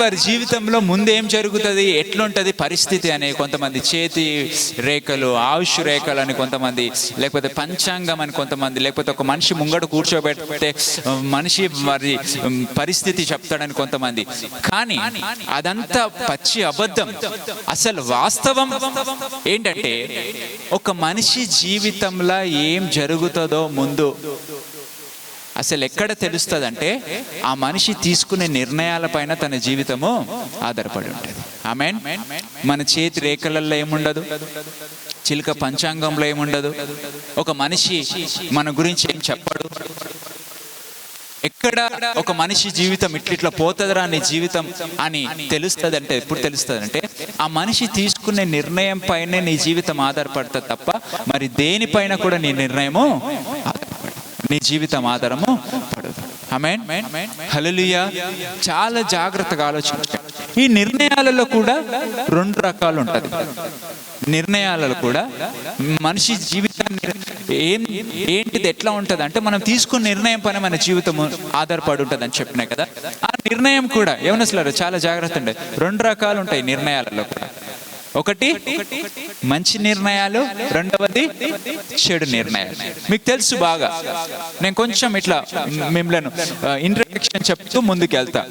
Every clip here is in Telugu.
వారి జీవితంలో ముందు ఏం జరుగుతుంది? ఎట్లుంటుంది పరిస్థితి అనే కొంతమంది చేతి రేఖలు ఆయుష్ రేఖలు అని కొంతమంది లేకపోతే పంచాంగం అని కొంతమంది లేకపోతే ఒక మనిషి ముంగట కూర్చోబెడితే మనిషి మరి పరిస్థితి చెప్తాడని కొంతమంది. కానీ అదంతా పచ్చి అబద్ధం. అసలు వాస్తవం ఏంటంటే ఒక మనిషి జీవితంలో ఏం జరుగుతుందో ముందు అసలు ఎక్కడ తెలుస్తుంది అంటే ఆ మనిషి తీసుకునే నిర్ణయాలపైన తన జీవితము ఆధారపడి ఉంటుంది. ఆమె మన చేతి రేఖలలో ఏముండదు? చిలుక పంచాంగంలో ఏముండదు? ఒక మనిషి మన గురించి ఏం చెప్పడు? ఎక్కడ ఒక మనిషి జీవితం ఇట్లిట్లా పోతుందిరా నీ జీవితం అని తెలుస్తుంది అంటే ఎప్పుడు తెలుస్తుంది అంటే ఆ మనిషి తీసుకునే నిర్ణయం పైనే నీ జీవితం ఆధారపడుతుంది తప్ప మరి దేనిపైన కూడా నీ నిర్ణయము నీ జీవితం ఆధారము పడదు. ఆమెన్ చాలా జాగ్రత్తగా ఆలోచించాలి ఈ నిర్ణయాలలో కూడా రెండు రకాలు ఉంటుంది. నిర్ణయాలలో కూడా మనిషి జీవితాన్ని ఏం ఏంటిది ఎట్లా ఉంటుంది అంటే మనం తీసుకున్న నిర్ణయం పైన మన జీవితం ఆధారపడి ఉంటుంది అని చెప్పినా కదా. ఆ నిర్ణయం కూడా ఏమనసలు చాలా జాగ్రత్త ఉండే. రెండు రకాలు ఉంటాయి నిర్ణయాలలో కూడా. ఒకటి మంచి నిర్ణయాలు రెండవది చెడు నిర్ణయాలు. మీకు తెలుసు బాగా. నేను కొంచెం ఇట్లా మిమ్మల్ని ఇంట్రడక్షన్ చెప్తూ ముందుకు వెళ్తా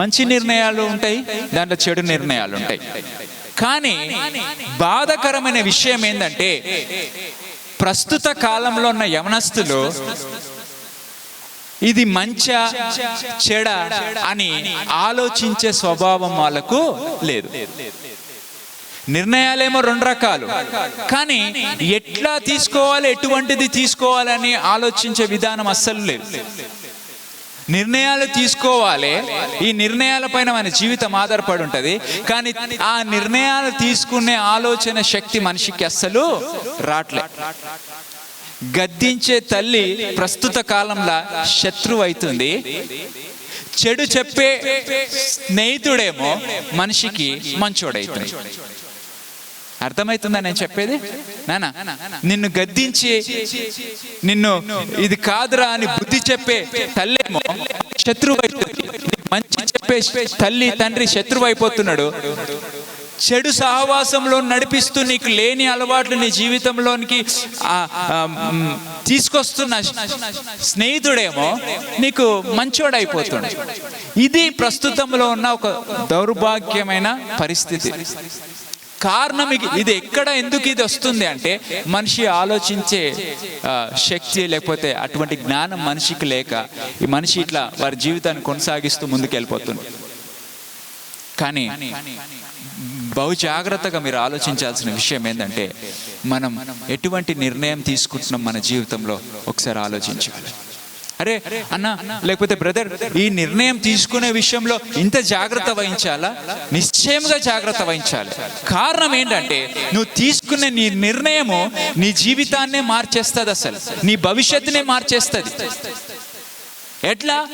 మంచి నిర్ణయాలు ఉంటాయి దాంట్లో చెడు నిర్ణయాలు ఉంటాయి. కానీ బాధకరమైన విషయం ఏంటంటే ప్రస్తుత కాలంలో ఉన్న యవనస్తులు ఇది మంచా చెడ అని ఆలోచించే స్వభావం వాళ్ళకు లేదు. నిర్ణయాలేమో రెండు రకాలు. కానీ ఎట్లా తీసుకోవాలి ఎటువంటిది తీసుకోవాలని ఆలోచించే విధానం అస్సలు లేదు. నిర్ణయాలు తీసుకోవాలి ఈ నిర్ణయాల పైన మన జీవితం ఆధారపడి ఉంటుంది కానీ ఆ నిర్ణయాలు తీసుకునే ఆలోచన శక్తి మనిషికి అస్సలు రాట్లే. గద్దించే తల్లి ప్రస్తుత కాలంలో శత్రువు అవుతుంది చెడు చెప్పే స్నేహితుడేమో మనిషికి మంచోడైతుంది. అర్థమవుతుందా నేను చెప్పేది? నానా నిన్ను గద్దించి నిన్ను ఇది కాదురా అని బుద్ధి చెప్పే తల్లేమో శత్రువు మంచి చెప్పే తల్లి తండ్రి శత్రువు అయిపోతున్నాడు చెడు సహవాసంలో నడిపిస్తూ నీకు లేని అలవాట్లు నీ జీవితంలోనికి తీసుకొస్తున్న స్నేహితుడేమో నీకు మంచోడైపోతున్నాడు. ఇది ప్రస్తుతంలో ఉన్న ఒక దౌర్భాగ్యమైన పరిస్థితి. కారణం ఇది- ఎక్కడ ఎందుకు ఇది వస్తుంది అంటే మనిషి ఆలోచించే శక్తి లేకపోతే అటువంటి జ్ఞానం మనిషికి లేక ఈ మనిషి ఇట్లా వారి జీవితాన్ని కొనసాగిస్తూ ముందుకు వెళ్ళిపోతుంది కానీ బహు జాగ్రత్తగా మీరు ఆలోచించాల్సిన విషయం ఏంటంటే మనం ఎటువంటి నిర్ణయం తీసుకుంటున్నాం మన జీవితంలో? ఒకసారి ఆలోచించాలి అరే అన్న లేకపోతే బ్రదర్ ఈ నిర్ణయం తీసుకునే విషయంలో ఇంత జాగ్రత్త వహించాలా? నిశ్చయంగా జాగ్రత్త వహించాలి. కారణం ఏంటంటే నువ్వు తీసుకునే నీ నిర్ణయము నీ జీవితాన్నే మార్చేస్తుంది అసలు. నీ భవిష్యత్తునే మార్చేస్తుంది. ఎట్లా?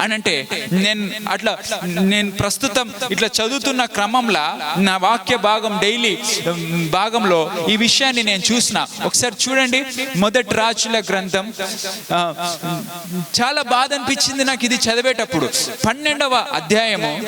అని అంటే నేను అట్లా నేను ప్రస్తుతం ఇట్లా చదువుతున్న క్రమంలో నా వాక్య భాగం డైలీ భాగంలో ఈ విషయాన్ని నేను చూసిన. ఒకసారి చూడండి మొదటి రాజుల గ్రంథం. చాలా బాధ అనిపించింది నాకు ఇది చదివేటప్పుడు. పన్నెండవ అధ్యాయము.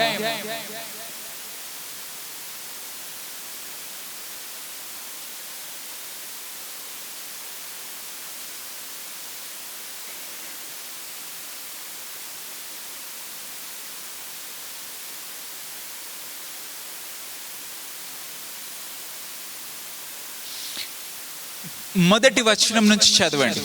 మొదటి వచనం నుంచి చదవండి.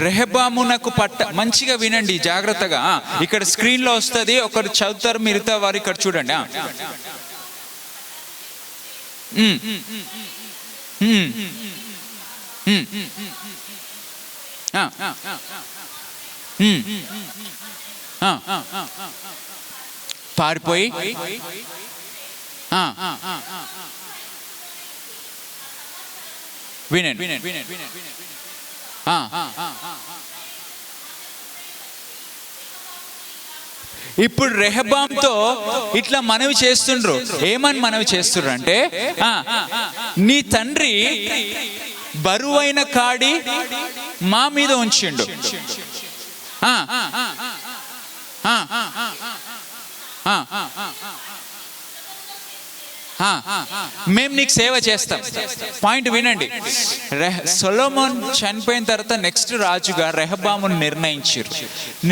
రెహబామునకు పట్ట మంచిగా వినండి జాగ్రత్తగా. ఇక్కడ స్క్రీన్లో వస్తుంది ఒకరు చదువుతారు మిగతా వారు ఇక్కడ చూడండి ఆ. పారిపోయి ఆ. వినండి. ఇప్పుడు రెహబాంతో ఇట్లా మనవి చేస్తుండ్రు. ఏమని మనవి చేస్తుండ్రు అంటే నీ తండ్రి బరువైన కాడి మా మీద ఉంచిండు. ఆ, మేము నీకు సేవ చేస్తాం. పాయింట్ వినండి. సొలోమోన్ చనిపోయిన తర్వాత నెక్స్ట్ రాజుగా రెహబామును నిర్ణయించారు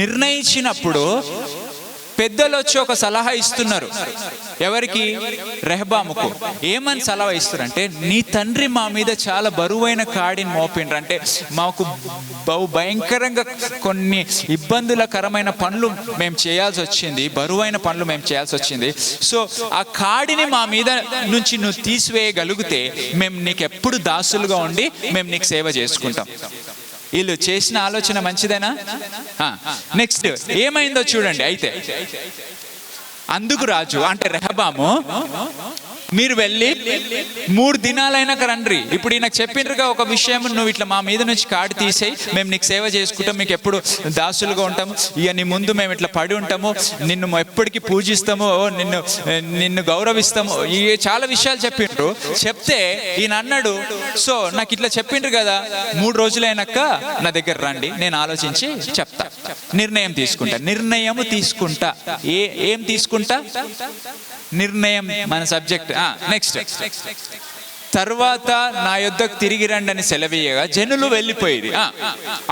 నిర్ణయించినప్పుడు పెద్దలు వచ్చి ఒక సలహా ఇస్తున్నారు. ఎవరికి? రెహబాముకు. ఏమని సలహా ఇస్తున్నారు నీ తండ్రి మా మీద చాలా బరువైన కాడిని మోపిండ్రు. అంటే మాకు బహు భయంకరంగా కొన్ని ఇబ్బందులకరమైన పనులు మేము చేయాల్సి వచ్చింది బరువైన పనులు మేము చేయాల్సి వచ్చింది. సో ఆ కాడిని మా మీద నుంచి నువ్వు తీసివేయగలిగితే మేము నీకు ఎప్పుడు దాసులుగా ఉండి మేము నీకు సేవ చేసుకుంటాం. వీళ్ళు చేసిన ఆలోచన మంచిదేనా? నెక్స్ట్ ఏమైందో చూడండి అయితే. అందుకు రాజు అంటే రెహబాము మీరు వెళ్ళి మూడు దినాలైనాక రండ్రి ఇప్పుడు ఈయనకు చెప్పిండ్రుగా ఒక విషయం నువ్వు ఇట్లా మా మీద నుంచి కాడి తీసేయి. మేము నీకు సేవ చేసుకుంటాం. మీకు ఎప్పుడు దాసులుగా ఉంటాము. ఇక నీ ముందు మేము ఇట్లా పడి ఉంటాము. నిన్ను ఎప్పటికీ పూజిస్తాము. నిన్ను నిన్ను గౌరవిస్తాము. ఈ చాలా విషయాలు చెప్పిండ్రు చెప్తే ఈయన అన్నాడు సో నాకు ఇట్లా చెప్పిండ్రు కదా. మూడు రోజులైనాక నా దగ్గర రండి. నేను ఆలోచించి చెప్తా. నిర్ణయం తీసుకుంటా. నిర్ణయం తీసుకుంటా. ఏ ఏం తీసుకుంటా? నిర్ణయం మన సబ్జెక్ట్. నెక్స్ట్ తర్వాత నా యుద్ధకు తిరిగి రండి అని సెలవీయగా జనులు వెళ్ళిపోయేది.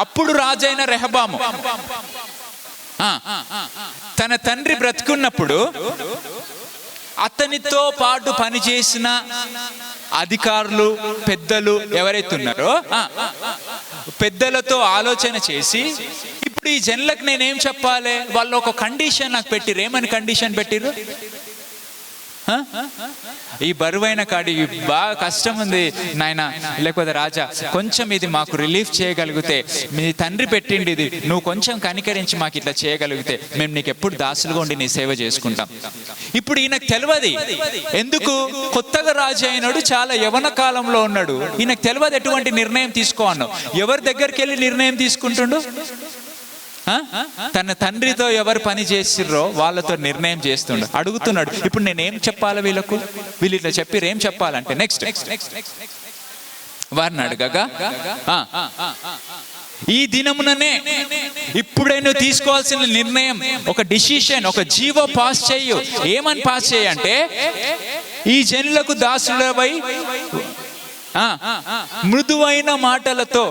అప్పుడు రాజైన రెహబాము. తన తండ్రి బ్రతుకున్నప్పుడు అతనితో పాటు పనిచేసిన అధికారులు పెద్దలు ఎవరైతే ఉన్నారో పెద్దలతో ఆలోచన చేసి ఇప్పుడు ఈ జనులకు నేనేం చెప్పాలి? వాళ్ళు ఒక కండిషన్ నాకు పెట్టిరు ఏమని కండిషన్ పెట్టిరు ఈ బరువైన కాడి బాగా కష్టం ఉంది నాయన. లేకపోతే రాజా కొంచెం ఇది మాకు రిలీఫ్ చేయగలిగితే మీ తండ్రి పెట్టిండి ఇది. నువ్వు కొంచెం కనికరించి మాకు ఇట్లా చేయగలిగితే మేము నీకు ఎప్పుడు దాసులుగా ఉండి నీ సేవ చేసుకుంటాం. ఇప్పుడు ఈయనకు తెలియదు ఎందుకు? కొత్తగా రాజు అయినాడు చాలా యవన కాలంలో ఉన్నాడు. ఈయనకు తెలియదు ఎటువంటి నిర్ణయం తీసుకో అన్నావు. ఎవరి దగ్గరికి వెళ్ళి నిర్ణయం తీసుకుంటుండు? తన తండ్రితో ఎవరు పని చేసిర్రో వాళ్ళతో నిర్ణయం చేస్తుండు. అడుగుతున్నాడు ఇప్పుడు నేనేం చెప్పాలి వీళ్ళకు? వీళ్ళు ఇట్లా చెప్పి ఏం చెప్పాలంటే నెక్స్ట్ వారిని అడగగా ఈ దినముననే ఇప్పుడే నువ్వు తీసుకోవాల్సిన నిర్ణయం ఒక డిసిషన్ ఒక జీవో పాస్ చేయు. ఏమని పాస్ చేయంటే ఈ జనులకు దాసులవై మృదువైన మాటలతో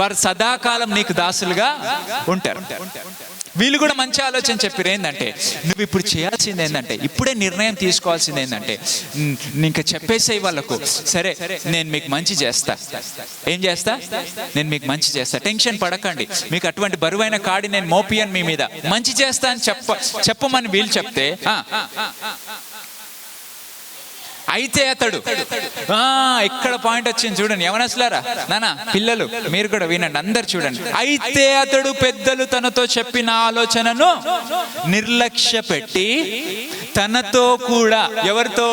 వారు సదాకాలం నీకు దాసులుగా ఉంటారు. వీళ్ళు కూడా మంచి ఆలోచన చెప్పారు ఏంటంటే నువ్వు ఇప్పుడు చేయాల్సింది ఏంటంటే ఇప్పుడే నిర్ణయం తీసుకోవాల్సింది ఏంటంటే ఇంకా చెప్పేసే వాళ్ళకు సరే నేను మీకు మంచి చేస్తా. ఏం చేస్తా? నేను మీకు మంచి చేస్తా. టెన్షన్ పడకండి మీకు అటువంటి బరువైన కాడి నేను మోపియను మీ మీద. మంచి చేస్తా అని చెప్ప చెప్పమని వీళ్ళు చెప్తే అయితే అతడు. ఇక్కడ పాయింట్ వచ్చింది చూడండి. యవనస్లారా నానా పిల్లలు మీరు కూడా వినండి అందరు చూడండి. అయితే అతడు పెద్దలు తనతో చెప్పిన ఆలోచనను నిర్లక్ష్య పెట్టి తనతో కూడా ఎవరితో?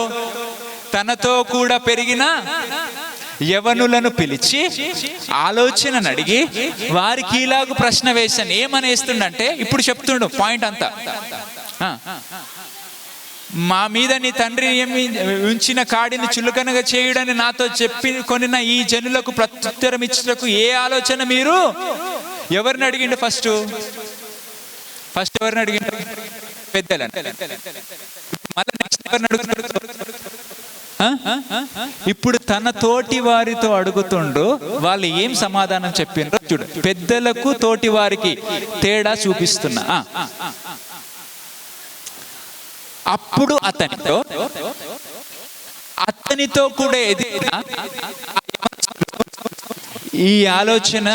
తనతో కూడా పెరిగిన యవనులను పిలిచి ఆలోచనను అడిగి వారికి ఇలాగ ప్రశ్న వేశాను. ఏమని వేస్తుండంటే ఇప్పుడు చెప్తుండు పాయింట్ అంతా. మా మీద నీ తండ్రి ఏమి ఉంచిన కాడిని చులకనగా చేయుడని నాతో చెప్పి కొనిన ఈ జనులకు ప్రత్యుత్తరం ఇచ్చుటకు ఏ ఆలోచన మీరు? ఎవరిని అడిగిండు ఫస్ట్? ఫస్ట్ ఎవరిని అడిగిండు? పెద్దలను. మళ్ళీ నెక్స్ట్ ఎవరిని అడుగుతున్నాడు ఇప్పుడు తన తోటి వారితో అడుగుతుండు వాళ్ళు ఏం సమాధానం చెప్పిండ్రో చూడు. పెద్దలకు తోటి వారికి తేడా చూపిస్తున్నా. అప్పుడు అతనితో అతనితో కూడా ఎదిగిన ఈ ఆలోచన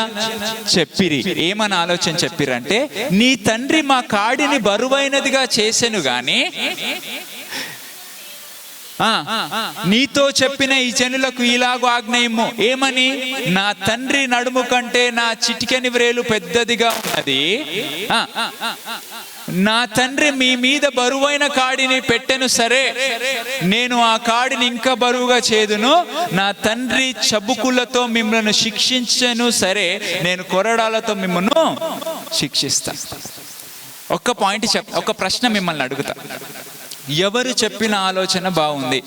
చెప్పిరి. ఏమని ఆలోచన చెప్పిరంటే నీ తండ్రి మా కాడిని బరువైనదిగా చేసెను గాని నీతో చెప్పిన ఈ జనులకు ఇలాగో ఆజ్ఞయము ఏమని? నా తండ్రి నడుము కంటే నా చిటికెని వ్రేలు పెద్దదిగా ఉన్నది. నా తండ్రి మీ మీద బరువైన కాడిని పెట్టెను సరే. నేను ఆ కాడిని ఇంకా బరువుగా చేదును. నా తండ్రి చబుకులతో మిమ్మల్ని శిక్షించను సరే. నేను కొరడాలతో మిమ్మల్ని శిక్షిస్తా. ఒక్క పాయింట్ చెప్ ఒక ప్రశ్న మిమ్మల్ని అడుగుతా. ఎవరు చెప్పిన ఆలోచన బాగుంది?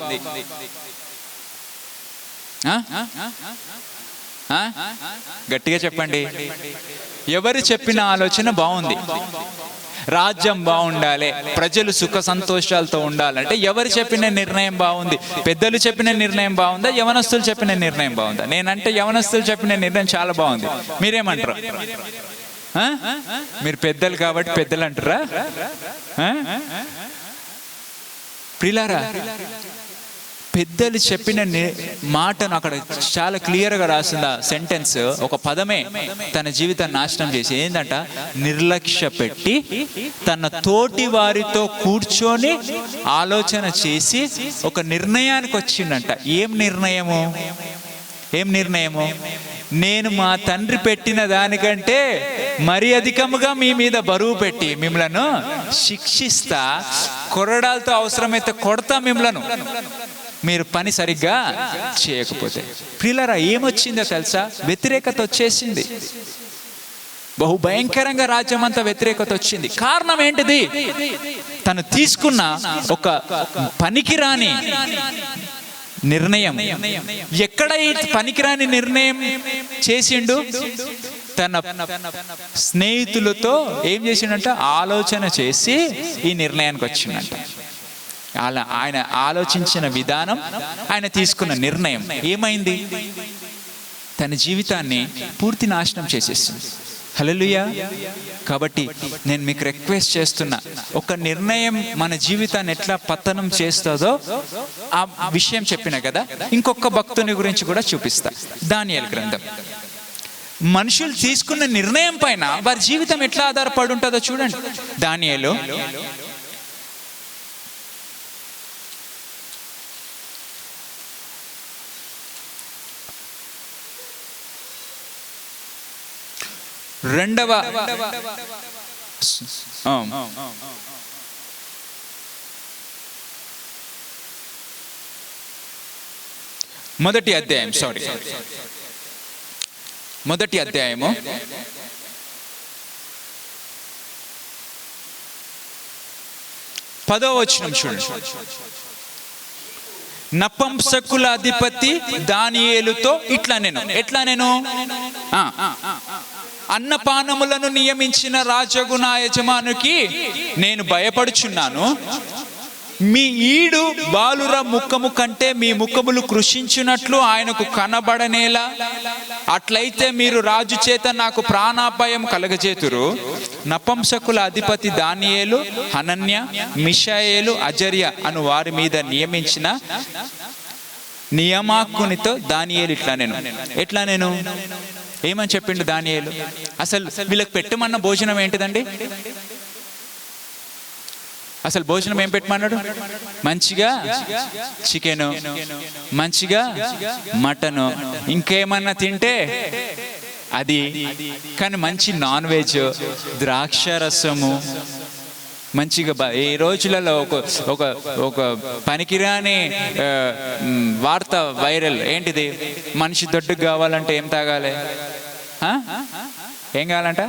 గట్టిగా చెప్పండి. ఎవరు చెప్పిన ఆలోచన బాగుంది? రాజ్యం బాగుండాలి ప్రజలు సుఖ సంతోషాలతో ఉండాలంటే ఎవరు చెప్పిన నిర్ణయం బాగుంది? పెద్దలు చెప్పిన నిర్ణయం బాగుందా? యవనస్తులు చెప్పిన నిర్ణయం బాగుందా? నేనంటే యవనస్తులు చెప్పిన నిర్ణయం చాలా బాగుంది. మీరేమంటారు? మీరు పెద్దలు కాబట్టి పెద్దలు అంటారా ప్రిలారా పెద్దలు చెప్పిన మాటను అక్కడ చాలా క్లియర్గా రాసింది ఆ సెంటెన్స్ ఒక పదమే తన జీవితాన్ని నాశనం చేసి. ఏంటంట నిర్లక్ష్య పెట్టి తన తోటి వారితో కూర్చొని ఆలోచన చేసి ఒక నిర్ణయానికి వచ్చిందంట. ఏం నిర్ణయము? ఏం నిర్ణయము? నేను మా తండ్రి పెట్టిన దానికంటే మరి అధికముగా మీ మీద బరువు పెట్టి మిమ్మలను శిక్షిస్తా కొరడాలతో అవసరమైతే కొడతా మిమ్మలను. మీరు పని సరిగ్గా చేయకపోతే. ప్రియులరా ఏమొచ్చిందో తెలుసా? వ్యతిరేకత వచ్చేసింది. బహు భయంకరంగా రాజ్యం అంతా వ్యతిరేకత వచ్చింది. కారణం ఏంటిది? తను తీసుకున్న ఒక పనికిరాని నిర్ణయం. ఎక్కడ ఈ పనికిరాని నిర్ణయం చేసిండు? తన స్నేహితులతో ఏం చేసిండంట? ఆలోచన చేసి ఈ నిర్ణయానికి వచ్చిండంట. అలా ఆయన ఆలోచించిన విధానం ఆయన తీసుకున్న నిర్ణయం ఏమైంది? తన జీవితాన్ని పూర్తి నాశనం చేసేసింది. హలలుయా కాబట్టి నేను మీకు రిక్వెస్ట్ చేస్తున్నా ఒక నిర్ణయం మన జీవితాన్ని ఎట్లా పతనం చేస్తుందో ఆ విషయం చెప్పిన కదా ఇంకొక భక్తుని గురించి కూడా చూపిస్తా. దానియల్ గ్రంథం. మనుషులు తీసుకున్న నిర్ణయం పైన వారి జీవితం ఎట్లా ఆధారపడి ఉంటుందో చూడండి. దానియలు రెండవ మొదటి అధ్యాయం సారీ మొదటి అధ్యాయము. పదో వచనం చూడండి. నపంసకుల అధిపతి దానియేలుతో ఇట్లా నేను. ఎట్లా నేను? అన్నపానములను నియమించిన రాజగు నా యజమానుకి నేను భయపడుచున్నాను. మీ ఈడు బాలుర ముఖము కంటే మీ ముఖములు కృషించినట్లు ఆయనకు కనబడనేలా? అట్లయితే మీరు రాజు చేత నాకు ప్రాణాపాయం కలగజేతురు. నపంసకుల అధిపతి దానియేలు హనన్య మిషాయేలు అజర్య అను వారి మీద నియమించిన నియమాకునితో దానియేలు ఇట్లా నేను. ఎట్లా నేను? ఏమని చెప్పిండు దానియేలు? అసలు వీళ్ళకి పెట్టమన్న భోజనం ఏంటిదండి? అసలు భోజనం ఏం పెట్టమన్నాడు? మంచిగా చికెను మంచిగా మటను. ఇంకేమన్నా తింటే అది. కానీ మంచి నాన్ వెజ్ ద్రాక్ష రసము మంచిగా ఈ రోజులలో ఒక ఒక ఒక పనికిరాని వార్త వైరల్. ఏంటిది? మనిషి దొడ్డుకు కావాలంటే ఏం తాగాలి? ఏం కావాలంట?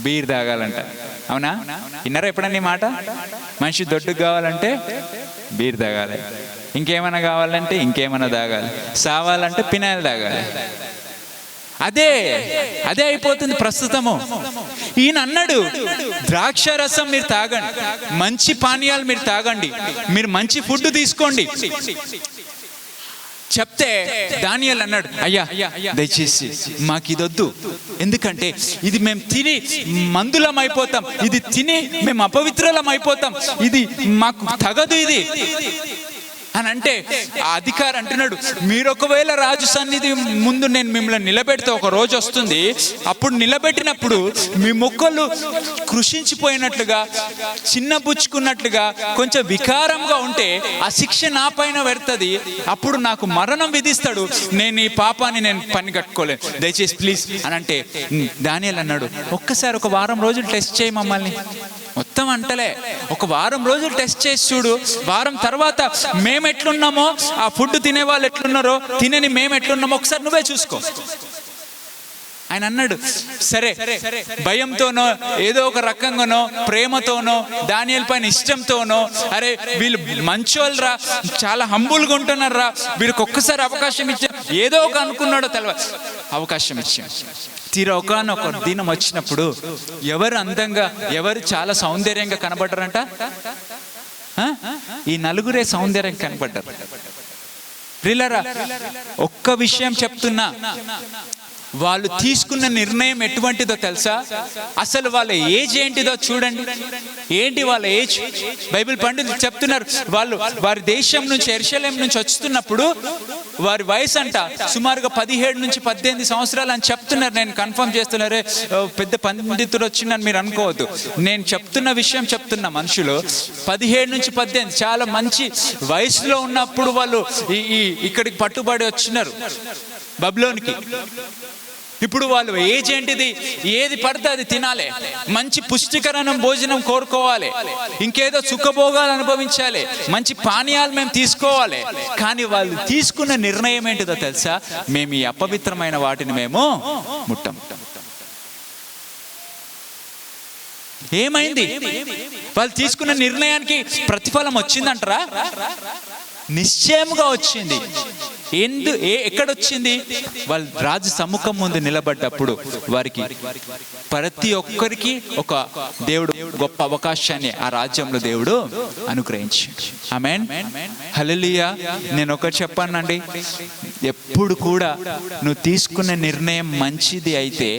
బీర్ తాగాలంట. అవునా? విన్నారా ఎప్పుడన్నా ఈ మాట? మనిషి దొడ్డుకు కావాలంటే బీర్ తాగాలి. ఇంకేమైనా కావాలంటే ఇంకేమైనా తాగాలి. సావాలంటే పినాయిల్ తాగాలి. అదే అదే అయిపోతుంది ప్రస్తుతము. ఈయన అన్నాడు ద్రాక్ష రసం మీరు తాగండి మంచి పానీయాలు మీరు తాగండి మీరు మంచి ఫుడ్ తీసుకోండి. చెప్తే దానియల్ అన్నాడు అయ్యా దయచేసి మాకు ఇది వద్దు ఎందుకంటే ఇది మేము తిని మందులం అయిపోతాం. ఇది తిని మేము అపవిత్రులం అయిపోతాం. ఇది మాకు తగదు ఇది. అని అంటే ఆ అధికారి అంటున్నాడు మీరు ఒకవేళ రాజు సన్నిధి ముందు నేను మిమ్మల్ని నిలబెడితే ఒక రోజు వస్తుంది. అప్పుడు నిలబెట్టినప్పుడు మీ మొక్కలు కృషించిపోయినట్లుగా చిన్నబుచ్చుకున్నట్లుగా కొంచెం వికారంగా ఉంటే ఆ శిక్ష నా పైన పెడుతుంది. అప్పుడు నాకు మరణం విధిస్తాడు. నేను ఈ పాపాన్ని నేను పని కట్టుకోలేను. దయచేసి ప్లీజ్ అని అంటే దానియల్ అన్నాడు ఒక్కసారి ఒక వారం రోజులు టెస్ట్ చేయి మమ్మల్ని. మొత్తం అంటలే. ఒక వారం రోజులు టెస్ట్ చేసి చూడు. వారం తర్వాత మేము ఎట్లున్నామో ఆ ఫుడ్ తినే వాళ్ళు ఎట్లున్నారో తినని మేము ఎట్లున్నామో ఒకసారి నువ్వే చూసుకో. ఆయన అన్నాడు సరే భయంతోనో ఏదో ఒక రకంగానో ప్రేమతోనో దానియల్ పైన ఇష్టంతోనో అరే వీళ్ళు మంచోళ్ళరా చాలా హంబుల్గా ఉంటున్నారా వీళ్ళకి ఒక్కసారి అవకాశం ఇచ్చా ఏదో ఒక అనుకున్నాడో తెలవ అవకాశం ఇచ్చాం. తీరా ఒకనొక దినం వచ్చినప్పుడు ఎవరు అందంగా ఎవరు చాలా సౌందర్యంగా కనబడ్డారంట? ఈ నలుగురే సౌందర్యం కనబడ్డారు. ప్రిలరా ఒక్క విషయం చెప్తున్నా. వాళ్ళు తీసుకున్న నిర్ణయం ఎటువంటిదో తెలుసా? అసలు వాళ్ళ ఏజ్ ఏంటిదో చూడండి. ఏంటి వాళ్ళ ఏజ్? బైబిల్ పండితులు చెప్తున్నారు వాళ్ళు వారి దేశం నుంచి ఎరుషలేం నుంచి వస్తున్నప్పుడు వారి వయసు అంట సుమారుగా పదిహేడు నుంచి పద్దెనిమిది సంవత్సరాలు అని చెప్తున్నారు. నేను కన్ఫర్మ్ చేస్తున్నారే పెద్ద పండితుడు వచ్చిందని మీరు అనుకోవద్దు. నేను చెప్తున్న విషయం చెప్తున్న మనుషులు పదిహేడు నుంచి పద్దెనిమిది చాలా మంచి వయసులో ఉన్నప్పుడు వాళ్ళు ఈ ఈ- ఇక్కడికి పట్టుబడి వచ్చినారు. బబ్లోనికి. ఇప్పుడు వాళ్ళు ఏజ్ ఏంటిది? ఏది పడితే అది తినాలి. మంచి పుష్టికరమైన భోజనం కోరుకోవాలి. ఇంకేదో సుఖభోగాలు అనుభవించాలి. మంచి పానీయాలు మేము తీసుకోవాలి. కానీ వాళ్ళు తీసుకున్న నిర్ణయం ఏంటిదో తెలుసా? మేము ఈ అపవిత్రమైన వాటిని మేము ముట్టం. ఏమైంది? వాళ్ళు తీసుకున్న నిర్ణయానికి ప్రతిఫలం వచ్చిందంటారా? నిశ్చయముగా వచ్చింది. ఎందు ఏ ఎక్కడొచ్చింది? వాళ్ళు రాజు సముఖం ముందు నిలబడ్డప్పుడు వారికి ప్రతి ఒక్కరికి ఒక దేవుడు గొప్ప అవకాశాన్ని ఆ రాజ్యంలో దేవుడు అనుగ్రహించి ఆమెన్. హల్లెలూయా. నేను ఒకటి చెప్పానండి. ఎప్పుడు కూడా నువ్వు తీసుకున్న నిర్ణయం మంచిది అయితే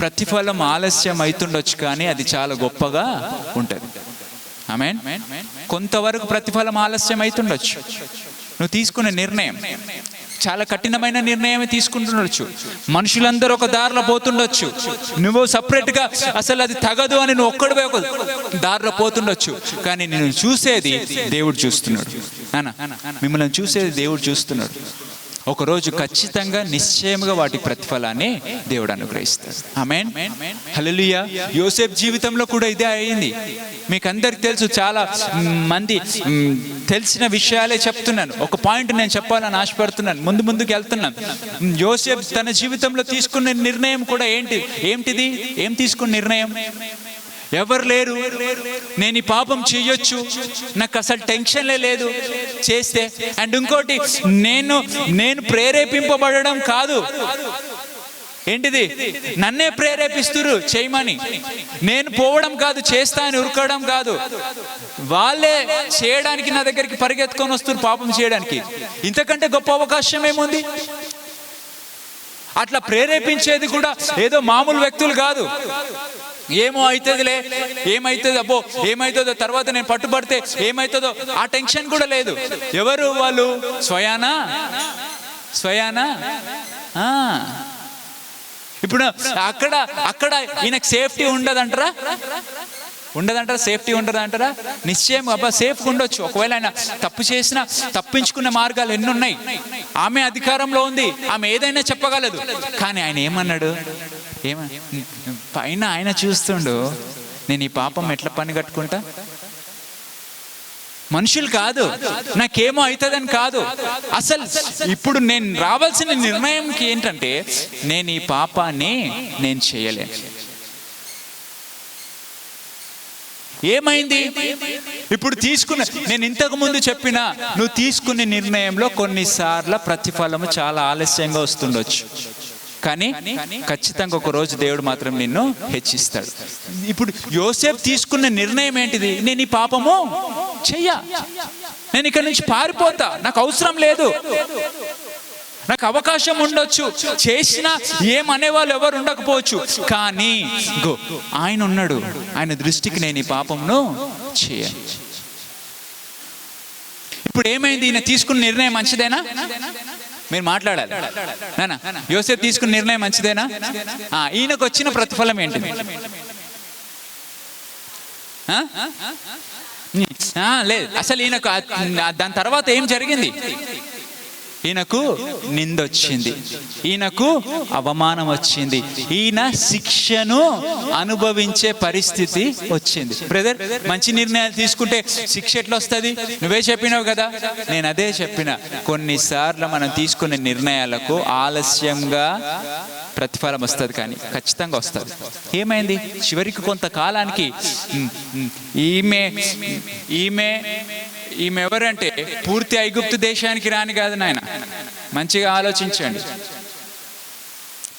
ప్రతిఫలం ఆలస్యం అవుతుండొచ్చు కానీ అది చాలా గొప్పగా ఉంటుంది. ఆమె కొంతవరకు ప్రతిఫలం ఆలస్యం అవుతుండొచ్చు నువ్వు తీసుకునే నిర్ణయం. చాలా కఠినమైన నిర్ణయమే తీసుకుంటుండొచ్చు. మనుషులందరూ ఒక దారిలో పోతుండొచ్చు. నువ్వు సపరేట్గా అసలు అది తగదు అని నువ్వు ఒక్కడివే ఒక దారిలో పోతుండొచ్చు. కానీ నేను చూసేది దేవుడు చూస్తున్నాడు. మిమ్మల్ని చూసేది దేవుడు చూస్తున్నాడు. ఒకరోజు ఖచ్చితంగా నిశ్చయముగా వాటి ప్రతిఫలాన్ని దేవుడు అనుగ్రహిస్తాడు. ఆమెన్ హల్లెలూయా యోసేఫ్ జీవితంలో కూడా ఇదే అయింది. మీకు అందరికి తెలుసు చాలా మంది తెలిసిన విషయాలే చెప్తున్నాను. ఒక పాయింట్ నేను చెప్పాలని ఆశపడుతున్నాను. ముందు ముందుకు వెళ్తున్నాను. యోసేఫ్ తన జీవితంలో తీసుకున్న నిర్ణయం కూడా ఏంటి? ఏంటిది ఏం తీసుకున్న నిర్ణయం? ఎవరు లేరు? నేను ఈ పాపం చేయొచ్చు. నాకు అసలు టెన్షన్లే లేదు. చేస్తే అండ్ ఇంకోటి నేను నేను ప్రేరేపింపబడడం కాదు. ఏంటిది? నన్నే ప్రేరేపిస్తురు చేయమని. నేను పోవడం కాదు చేస్తా అని ఉరకడం కాదు. వాళ్ళే చేయడానికి నా దగ్గరికి పరిగెత్తుకొని వస్తున్నారు పాపం చేయడానికి. ఇంతకంటే గొప్ప అవకాశం ఏముంది? అట్లా ప్రేరేపించేది కూడా ఏదో మామూలు వ్యక్తులు కాదు. ఏమో అవుతుందిలే ఏమైతుంది అబ్బో ఏమైతుందో తర్వాత నేను పట్టుబడితే ఏమైతుందో ఆ టెన్షన్ కూడా లేదు. ఎవరు వాళ్ళు? స్వయానా? స్వయానా? ఇప్పుడు అక్కడ అక్కడ ఈయనకు సేఫ్టీ ఉండదంటారా? ఉండదంటారా? సేఫ్టీ ఉండదంటారా? నిశ్చయం అబ్బా సేఫ్గా ఉండొచ్చు. ఒకవేళ ఆయన తప్పు చేసినా తప్పించుకునే మార్గాలు ఎన్ని ఉన్నాయి ఆమె అధికారంలో ఉంది. ఆమె ఏదైనా చెప్పగలదు. కానీ ఆయన ఏమన్నాడు? ఏమ పైన ఆయన చూస్తుండు నేను ఈ పాపం ఎట్లా పని కట్టుకుంటా? మనుషులు కాదు నాకేమో అవుతుందని కాదు. అసలు ఇప్పుడు నేను రావాల్సిన నిర్ణయంకి ఏంటంటే నేను ఈ పాపాన్ని నేను చేయలేను. ఏమైంది? ఇప్పుడు తీసుకున్న నేను ఇంతకు ముందు చెప్పిన నువ్వు తీసుకునే నిర్ణయంలో కొన్నిసార్లు ప్రతిఫలము చాలా ఆలస్యంగా వస్తుండొచ్చు. కానీ ఖచ్చితంగా ఒక రోజు దేవుడు మాత్రం నిన్ను హెచ్చిస్తాడు. ఇప్పుడు యోసేపు తీసుకున్న నిర్ణయం ఏంటిది? నేను ఈ పాపము చెయ్య. నేను ఇక్కడ నుంచి పారిపోతా. నాకు అవసరం లేదు. నాకు అవకాశం ఉండొచ్చు. చేసినా ఏమనే వాళ్ళు ఎవరు ఉండకపోవచ్చు. కానీ గో ఆయన ఉన్నాడు. ఆయన దృష్టికి నేను ఈ పాపంను చేయను ఇప్పుడు ఏమైంది? ఈయన తీసుకున్న నిర్ణయం మంచిదేనా? మీరు మాట్లాడాలి. నానా యోసేపు తీసుకున్న నిర్ణయం మంచిదేనా? ఈయనకు వచ్చిన ప్రతిఫలం ఏంటి? ఆ? లేదు. అసలు ఈయనకు దాని తర్వాత ఏం జరిగింది? ఈయనకు నిందొచ్చింది. ఈయనకు అవమానం వచ్చింది ఈయన శిక్షను అనుభవించే పరిస్థితి వచ్చింది. బ్రదర్ మంచి నిర్ణయాలు తీసుకుంటే శిక్ష ఎట్లా వస్తుంది నువ్వే చెప్పినావు కదా. నేను అదే చెప్పిన. కొన్నిసార్లు మనం తీసుకునే నిర్ణయాలకు ఆలస్యంగా ప్రతిఫలం వస్తుంది కానీ ఖచ్చితంగా వస్తుంది. ఏమైంది? చివరికి కొంతకాలానికి ఈమె ఈమె ఈమె ఎవరంటే పూర్తి ఐగుప్తు దేశానికి రాని కాదు నాయన. మంచిగా ఆలోచించండి.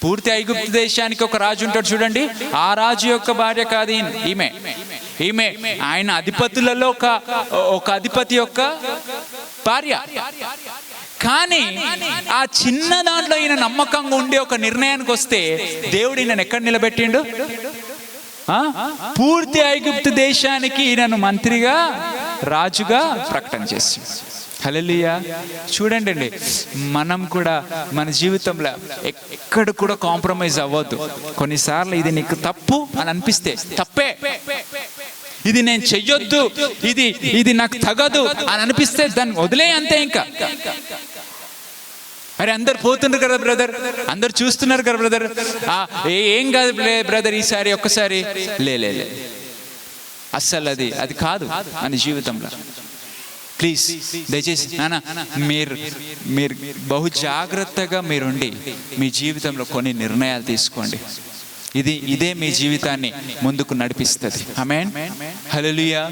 పూర్తి ఐగుప్తు దేశానికి ఒక రాజు ఉంటాడు చూడండి. ఆ రాజు యొక్క భార్య కాదు ఈమె. ఈమె ఆయన అధిపతులలో ఒక ఒక అధిపతి యొక్క భార్య. కానీ ఆ చిన్న దాంట్లో ఈయన నమ్మకంగా ఉండే ఒక నిర్ణయానికి వస్తే దేవుడు ఈయన ఎక్కడ నిలబెట్టిండు? ఆ? పూర్తి ఐగుప్తు దేశానికి ఈయనను మంత్రిగా రాజుగా ప్రకటన చేసి. హలలియా చూడండి అండి మనం కూడా మన జీవితంలో ఎక్కడ కూడా కాంప్రమైజ్ అవ్వద్దు. కొన్నిసార్లు ఇది నీకు తప్పు అని అనిపిస్తే తప్పే. ఇది నేను చెయ్యొద్దు ఇది ఇది నాకు తగదు అని అనిపిస్తే దాన్ని వదిలే అంతే ఇంకా. మరి అందరు పోతున్నారు కదా బ్రదర్? అందరు చూస్తున్నారు కదా బ్రదర్? ఏం కాదు బ్రదర్ ఈసారి ఒక్కసారి. లే లే లే. అస్సలు అది అది కాదు మన జీవితంలో. ప్లీజ్ దయచేసి నాన్న మీరు మీరు బహు జాగ్రత్తగా మీరుండి మీ జీవితంలో కొన్ని నిర్ణయాలు తీసుకోండి. ఇది ఇదే మీ జీవితాన్ని ముందుకు నడిపిస్తుంది. Amen hallelujah.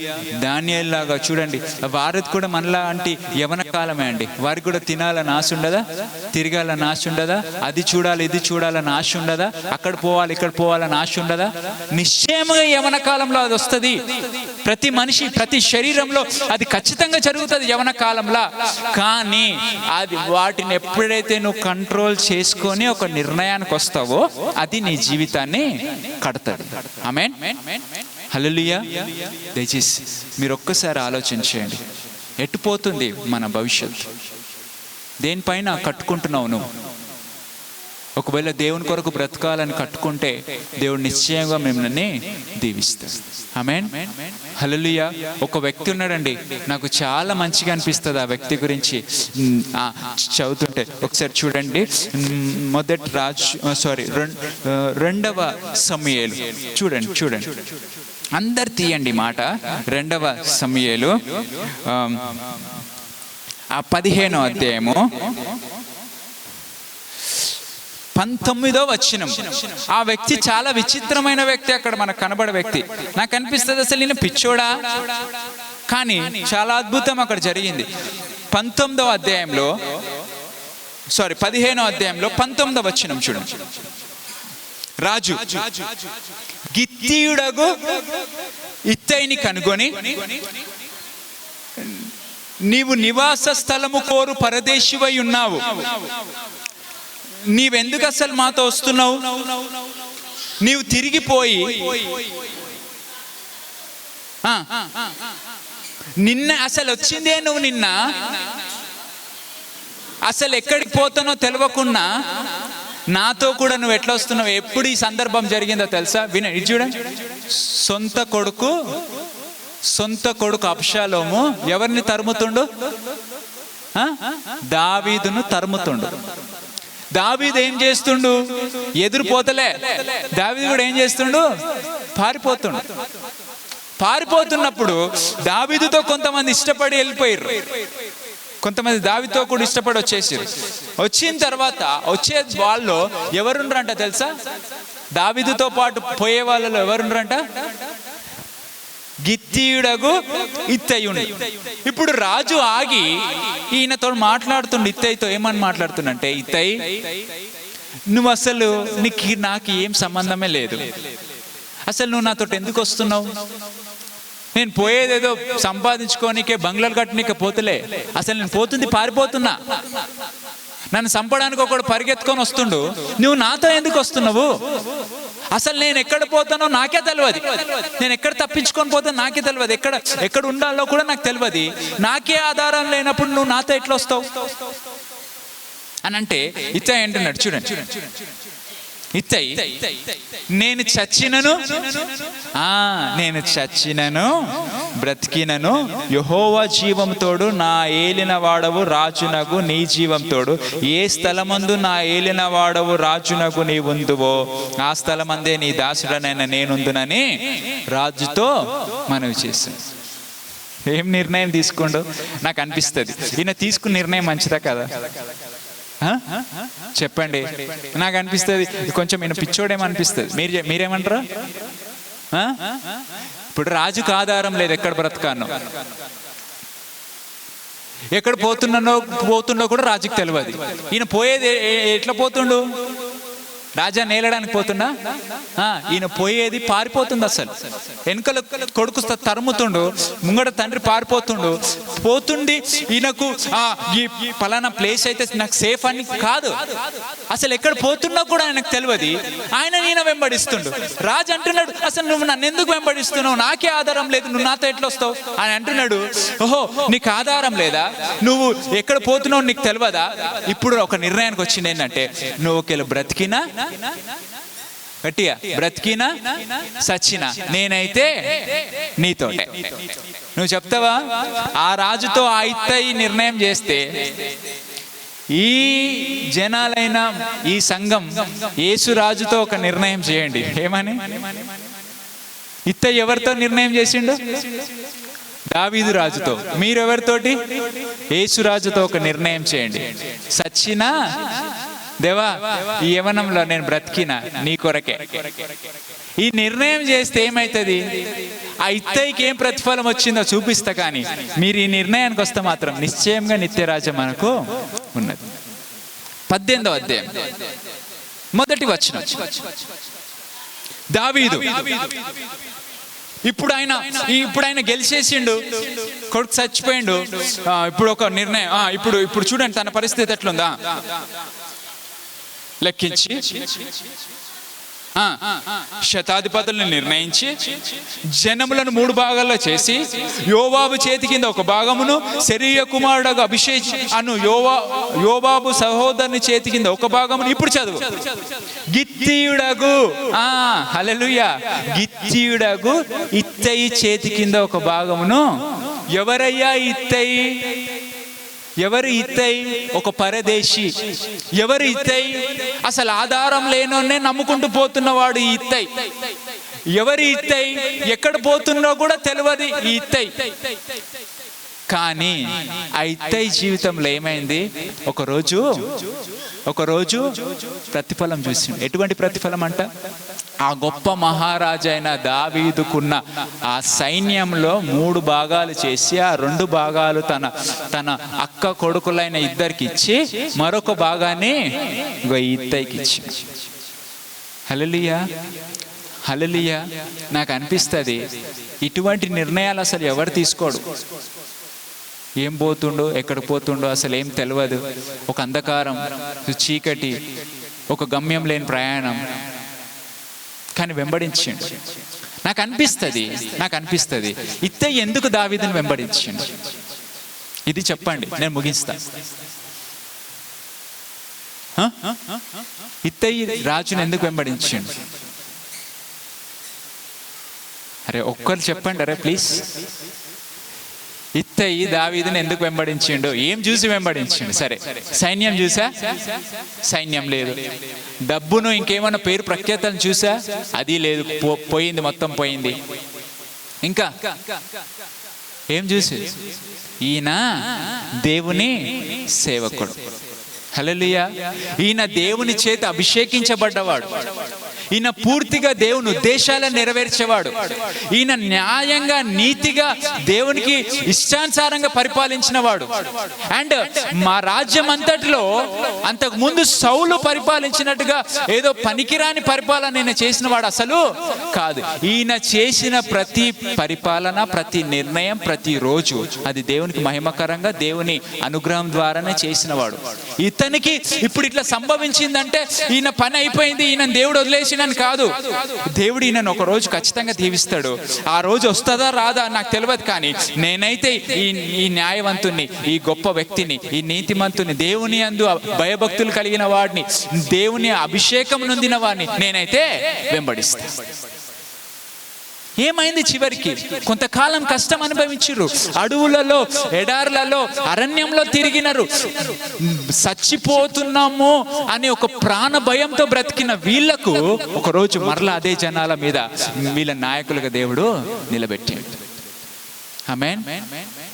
ధాన్యాలాగా లాగా చూడండి. వారిది కూడా మనలా అంటే యవన కాలమే అండి. వారికి కూడా తినాలని ఆశ ఉండదా? తిరగాలని ఆశ ఉండదా? అది చూడాలి ఇది చూడాలని ఆశ ఉండదా? అక్కడ పోవాలి ఇక్కడ పోవాలని ఆశ ఉండదా? నిశ్చయముగా యవన కాలంలో అది వస్తుంది. ప్రతి మనిషి ప్రతి శరీరంలో అది ఖచ్చితంగా జరుగుతుంది యవన కాలంలో. కానీ అది వాటిని ఎప్పుడైతే నువ్వు కంట్రోల్ చేసుకొని ఒక నిర్ణయానికి వస్తావో అది నీ జీవితాన్ని కడతాడు. ఆమెన్. హల్లెలూయా. దయచేసి మీరు ఒక్కసారి ఆలోచించేయండి. ఎట్టుపోతుంది మన భవిష్యత్తు దేనిపైన కట్టుకుంటున్నావు నువ్వు? ఒకవేళ దేవుని కొరకు బ్రతకాలని కట్టుకుంటే దేవుడు నిశ్చయంగా మిమ్మల్ని దీవిస్తాడు. ఆమెన్. హలలుయ ఒక వ్యక్తి ఉన్నాడండి. నాకు చాలా మంచిగా అనిపిస్తుంది ఆ వ్యక్తి గురించి. చదువుతుంటే. ఒకసారి చూడండి. మొదటి రాజు సారీ రెండవ సమయాలు. చూడండి చూడండి. అందరు తీయండి మాట. రెండవ సమయాలు. ఆ పదిహేనో అధ్యాయము. పంతొమ్మిదో వచ్చినం ఆ వ్యక్తి చాలా విచిత్రమైన వ్యక్తి అక్కడ మనకు కనబడే వ్యక్తి. నాకు అనిపిస్తుంది అసలు నేను పిచ్చోడా? కానీ చాలా అద్భుతం అక్కడ జరిగింది. పంతొమ్మిదవ అధ్యాయంలో సారీ పదిహేనో అధ్యాయంలో పంతొమ్మిదవ వచ్చినం చూడండి. రాజు గిత్తీయుడగు ఇత్తైని కనుగొని నీవు నివాస స్థలము కోరు పరదేశివై ఉన్నావు. నీవెందుకు అసలు మాతో వస్తున్నావు? నీవు తిరిగిపోయి నిన్న అసలు వచ్చిందే నువ్వు నిన్న? అసలు ఎక్కడికి పోతానో తెలియకుండా నాతో కూడా నువ్వు ఎట్లా వస్తున్నావు? ఎప్పుడు ఈ సందర్భం జరిగిందో తెలుసా? విన ఇది చూడండి సొంత కొడుకు సొంత కొడుకు అప్షాలోము ఎవరిని తరుముతుండు? దావీదును తరుముతుండు. దావీదు ఏం చేస్తుండు? ఎదురుపోతలే దావీదు కూడా ఏం చేస్తుండు? పారిపోతుండు. పారిపోతున్నప్పుడు దావీదుతో కొంతమంది ఇష్టపడి వెళ్ళిపోయారు కొంతమంది దావితో కూడా ఇష్టపడి వచ్చేసారు వచ్చిన తర్వాత వచ్చే వాళ్ళు ఎవరుండ్రంట తెలుసా? దావిదుతో పాటు పోయే వాళ్ళలో ఎవరుండ్రంట? గిత్తీయుడగు ఇత్తయుడు ఇప్పుడు రాజు ఆగి ఈయనతో మాట్లాడుతుండు ఇత్తయ్యతో ఏమని మాట్లాడుతుండంటే ఇత్తయ్ నువ్వు అసలు నీకు నాకు ఏం సంబంధమే లేదు. అసలు నువ్వు నాతో ఎందుకు వస్తున్నావు? నేను పోయేదేదో సంపాదించుకోనికే బంగ్లాలు కట్టనీకే పోతలే. అసలు నేను పోతుంది పారిపోతున్నా. నన్ను చంపడానికి ఒకడు పరిగెత్తుకొని వస్తుండు. నువ్వు నాతో ఎందుకు వస్తున్నావు? అసలు నేను ఎక్కడ పోతానో నాకే తెలియదు నేను ఎక్కడ తప్పించుకొని పోతానో నాకే తెలియదు ఎక్కడ ఎక్కడ ఉండాలో కూడా నాకు తెలియదు నాకే ఆధారం లేనప్పుడు నువ్వు నాతో ఎట్లా వస్తావు? అని అంటే ఇత్త ఏంటన్నాడు చూడండి. ఇత్తయి నేను చచ్చినను. ఆ నేను చచ్చినను బ్రతికినను. యహోవా జీవంతోడు నా ఏలిన వాడవు రాజునగు నీ జీవంతోడు. ఏ స్థలమందు నా ఏలిన వాడవు రాజునగు నీ ఉందువో ఆ స్థలమందే నీ దాసుడనైనా నేనుందునని రాజుతో మనవి చేశాను. ఏం నిర్ణయం తీసుకోండు? నాకు అనిపిస్తుంది. ఈయన తీసుకున్న నిర్ణయం మంచిదా కదా? చెప్పండి. నాకు అనిపిస్తుంది. కొంచెం ఈయన పిచ్చోడేమనిపిస్తుంది మీరు మీరేమంటారు? ఇప్పుడు రాజుకు ఆధారం లేదు. ఎక్కడ బ్రతకాను. ఎక్కడ పోతున్నానో పోతుండో కూడా రాజుకి తెలియదు ఈయన పోయేది ఎట్లా పోతుండు? రాజా నేలడానికి పోతున్నా? ఈయన పోయేది పారిపోతుంది అసలు. వెనుకల కొడుకు తరుముతుండు ముంగడ తండ్రి పారిపోతుండు. పోతుండి ఈయనకు ఆ, ఈ ఈ పలానా ప్లేస్ అయితే నాకు సేఫ్ అని కాదు. అసలు ఎక్కడ పోతున్నా కూడా ఆయనకు తెలియదు. ఆయన ఈయన వెంబడిస్తుండు. రాజు అంటున్నాడు అసలు నువ్వు నన్ను ఎందుకు వెంబడిస్తున్నావు? నాకే ఆధారం లేదు. నువ్వు నాతో ఎట్లా వస్తావు? అని అంటున్నాడు ఓహో నీకు ఆధారం లేదా? నువ్వు ఎక్కడ పోతున్నావు నీకు తెలియదా? ఇప్పుడు ఒక నిర్ణయానికి వచ్చింది ఏంటంటే నువ్వు ఒకవేళ బ్రతికినా గట్టిగా బ్రతికినా? సచ్చినా? నేనైతే నీతోటే. నువ్వు చెప్తావా? ఆ రాజుతో ఆ ఇత్తయి నిర్ణయం చేస్తే ఈ జనాలైన ఈ సంఘం యేసు రాజుతో ఒక నిర్ణయం చేయండి. ఏమని? ఇత్త ఎవరితో నిర్ణయం చేసిండు? దావీదు రాజుతో. మీరెవరితోటి? యేసు రాజుతో ఒక నిర్ణయం చేయండి. సచ్చినా? దేవా ఈ యవనంలో నేను బ్రతికిన నీ కొరకే. ఈ నిర్ణయం చేస్తే ఏమవుతుంది ఆ ఇత్తయికి ఏం ప్రతిఫలం వచ్చిందో చూపిస్తా కానీ మీరు ఈ నిర్ణయానికి వస్తే మాత్రం నిశ్చయంగా నిత్యరాజ్యం మనకు ఉన్నది. పద్దెనిమిదో అధ్యాయం. మొదటి వచ్చిన దావీదు ఇప్పుడు ఆయన ఇప్పుడు ఆయన గెలిచేసిండు కొడుకు చచ్చిపోయిండు. ఇప్పుడు ఒక నిర్ణయం ఇప్పుడు ఇప్పుడు చూడండి తన పరిస్థితి ఎట్లుందా? లెక్కించి శతాధిపతులను నిర్ణయించి జనములను మూడు భాగాల్లో చేసి యోబాబు చేతి కింద ఒక భాగమును శరీర కుమారుడు అభిషేక్ అను యోవా యోబాబు సహోదరుని చేతి కింద ఒక భాగమును ఇప్పుడు చదువు. గిత్తీయుడగు. ఆ గిత్తీయుడగు ఇత్తయి చేతి కింద ఒక భాగమును. ఎవరయ్యా ఇత్తయి? ఎవరు ఇత్తై ఒక పరదేశి? ఎవరు ఇత్తై? అసలు ఆధారం లేనోనే నమ్ముకుంటూ పోతున్నవాడు ఈ ఇత్తయి ఎవరు ఇత్తై? ఎక్కడ పోతున్నో కూడా తెలియదు ఈ కానీ ఆ ఇత్తై జీవితంలో ఏమైంది? ఒకరోజు ఒకరోజు ప్రతిఫలం చూసిండు. ఎటువంటి ప్రతిఫలం అంట? ఆ గొప్ప మహారాజైన దావీదుకున్న ఆ సైన్యంలో మూడు భాగాలు చేసి ఆ రెండు భాగాలు తన తన అక్క కొడుకులైన ఇద్దరికి ఇచ్చి మరొక భాగాన్ని ఇగో ఇత్తయికి ఇచ్చి. హలలియా హలలియా నాకు అనిపిస్తుంది ఇటువంటి నిర్ణయాలు అసలు ఎవరు తీసుకోడు? ఏం పోతుండో ఎక్కడ పోతుండో అసలు ఏం తెలియదు ఒక అంధకారం చీకటి ఒక గమ్యం లేని ప్రయాణం. కానీ వెంబడించిండు. నాకు అనిపిస్తుంది నాకు అనిపిస్తుంది. ఇత్తే ఎందుకు దావీదుని వెంబడించిండు? ఇది చెప్పండి నేను ముగిస్తా హ? ఇత్తయి రాజుని ఎందుకు వెంబడించిండు? అరే ఒక్కరు చెప్పండి అరే ప్లీజ్ ఇత్తయి దావీదిని ఎందుకు వెంబడించిండు? ఏం చూసి వెంబడించిండు? సరే. సైన్యం చూసా? సైన్యం లేదు. డబ్బును ఇంకేమన్నా పేరు ప్రఖ్యాతను చూసా? అది లేదు. పో- పోయింది మొత్తం పోయింది. ఇంకా? ఏం చూసి? ఈయన దేవుని సేవకుడు. హలలియా ఈయన దేవుని చేత అభిషేకించబడ్డవాడు. ఈయన పూర్తిగా దేవుని ఉద్దేశాలను నెరవేర్చేవాడు. ఈయన న్యాయంగా నీతిగా దేవునికి ఇష్టానుసారంగా పరిపాలించిన వాడు అండ్ మా రాజ్యం అంతటిలో అంతకు ముందు సౌలు పరిపాలించినట్టుగా ఏదో పనికిరాని పరిపాలన ఈయన చేసిన వాడు అసలు కాదు. ఈయన చేసిన ప్రతి పరిపాలన ప్రతి నిర్ణయం ప్రతి రోజు అది దేవునికి మహిమకరంగా దేవుని అనుగ్రహం ద్వారానే చేసిన వాడు ఇతనికి ఇప్పుడు ఇట్లా సంభవించిందంటే ఈయన పని అయిపోయింది ఈయన దేవుడు వదిలేసిన వదిలేసినని కాదు. దేవుడు ఈయనను ఒక రోజు ఖచ్చితంగా దీవిస్తాడు. ఆ రోజు వస్తుందా రాదా నాకు తెలియదు కానీ నేనైతే ఈ ఈ న్యాయవంతుణ్ణి ఈ గొప్ప వ్యక్తిని ఈ నీతిమంతుని దేవుని అందు భయభక్తులు కలిగిన వాడిని దేవుని అభిషేకం నొందిన వాడిని నేనైతే వెంబడిస్తాను ఏమైంది చివరికి? కొంతకాలం కష్టం అనుభవించిర్రు. అడవులలో ఎడార్లలో అరణ్యంలో తిరిగినరు. చచ్చిపోతున్నాము అని ఒక ప్రాణ భయంతో బ్రతికిన వీళ్ళకు ఒకరోజు మరలా అదే జనాల మీద వీళ్ళ నాయకులుగా దేవుడు నిలబెట్టాడు. ఆమెన్.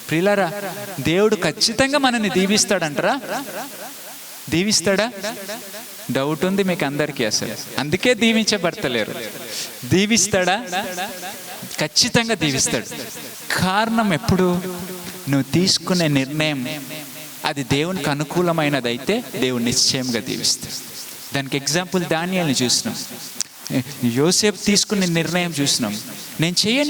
ప్రిలరా దేవుడు ఖచ్చితంగా మనల్ని దీవిస్తాడంటారా? దీవిస్తాడా? డౌట్ ఉంది మీకు అందరికీ అసలు. అందుకే దీవించబడతలేరు. దీవిస్తాడా? ఖచ్చితంగా దీవిస్తాడు. కారణం ఎప్పుడు? నువ్వు తీసుకునే నిర్ణయం అది దేవునికి అనుకూలమైనదైతే దేవుడు నిశ్చయంగా దీవిస్తాడు. దానికి ఎగ్జాంపుల్ ధాన్యాన్ని చూసినాం. యోసేపు తీసుకునే నిర్ణయం చూసినాం. నేను చేయని